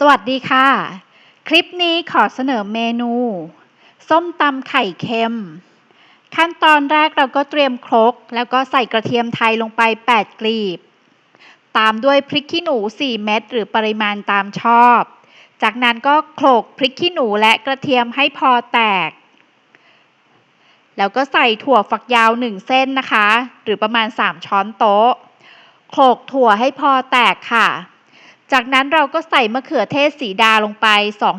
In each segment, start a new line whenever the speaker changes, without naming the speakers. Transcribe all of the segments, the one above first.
สวัสดีค่ะ คลิปนี้ขอเสนอเมนู ส้มตำไข่เค็ม ขั้นตอนแรกเราก็เตรียมครก แล้วก็ใส่กระเทียมไทยลงไป 8 กลีบ ตามด้วยพริกขี้หนู 4 เม็ดหรือปริมาณตามชอบ จากนั้นก็โขลกพริกขี้หนูและกระเทียมให้พอแตก แล้วก็ใส่ถั่วฝักยาว 1 เส้นนะคะ หรือประมาณ 3 ช้อนโต๊ะโขลกถั่วให้พอแตกค่ะ จากนั้นเราก็ใส่มะเขือเทศสีดาลงไป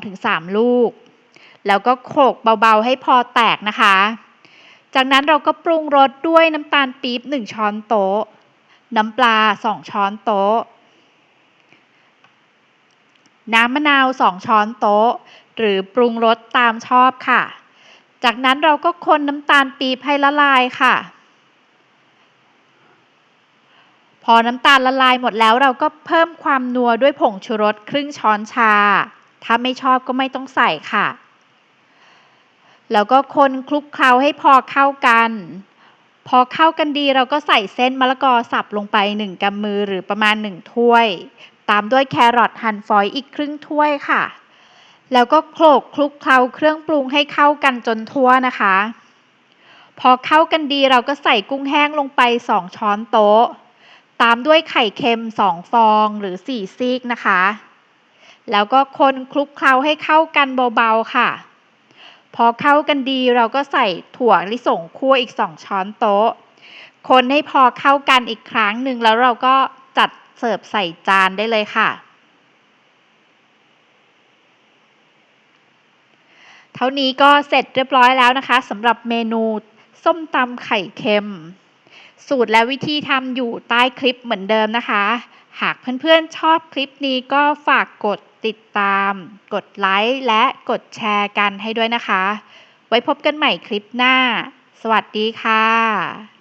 2-3 ลูก แล้วก็โขลกเบาๆให้พอแตกนะคะ จากนั้นเราก็ปรุงรสด้วยน้ำตาลปี๊บ 1 ช้อนโต๊ะ น้ำปลา 2 ช้อนโต๊ะ น้ำมะนาว 2 ช้อนโต๊ะ หรือปรุงรสตามชอบค่ะ จากนั้นเราก็คนน้ำตาลปี๊บให้ละลายค่ะ พอน้ำตาลละลายหมดแล้วเราก็เพิ่มความนัวด้วยผงชูรสครึ่งช้อนชา ถ้าไม่ชอบก็ไม่ต้องใส่ค่ะ แล้วก็คนคลุกเคล้าให้พอเข้ากัน พอเข้ากันดีเราก็ใส่เส้นมะละกอสับลงไป 1กำมือหรือประมาณ 1 ถ้วย ตามด้วยแครอทหั่นฝอยอีกครึ่งถ้วยค่ะ แล้วก็โขลกคลุกเคล้าเครื่องปรุงให้เข้ากันจนทั่วนะคะ พอเข้ากันดีเราก็ใส่กุ้งแห้งลงไป 2 ช้อนโต๊ะ ตามด้วยไข่เค็ม 2 ฟองหรือ 4 ซีกนะคะ แล้วก็คนคลุกเคล้าให้เข้ากันเบาๆค่ะ พอเข้ากันดีเราก็ใส่ถั่วลิสงคั่วอีก 2 ช้อนโต๊ะ คนให้พอเข้ากันอีกครั้งหนึ่งแล้วเราก็จัดเสิร์ฟใส่จานได้เลยค่ะ เท่านี้ก็เสร็จเรียบร้อยแล้วนะคะสำหรับเมนูส้มตำไข่เค็ม สูตรและวิธีทำอยู่ใต้คลิปเหมือนเดิมนะคะ หากเพื่อนๆชอบคลิปนี้ก็ฝากกดติดตาม กดไลค์และกดแชร์กันให้ด้วยนะคะ ไว้พบกันใหม่คลิปหน้า สวัสดีค่ะ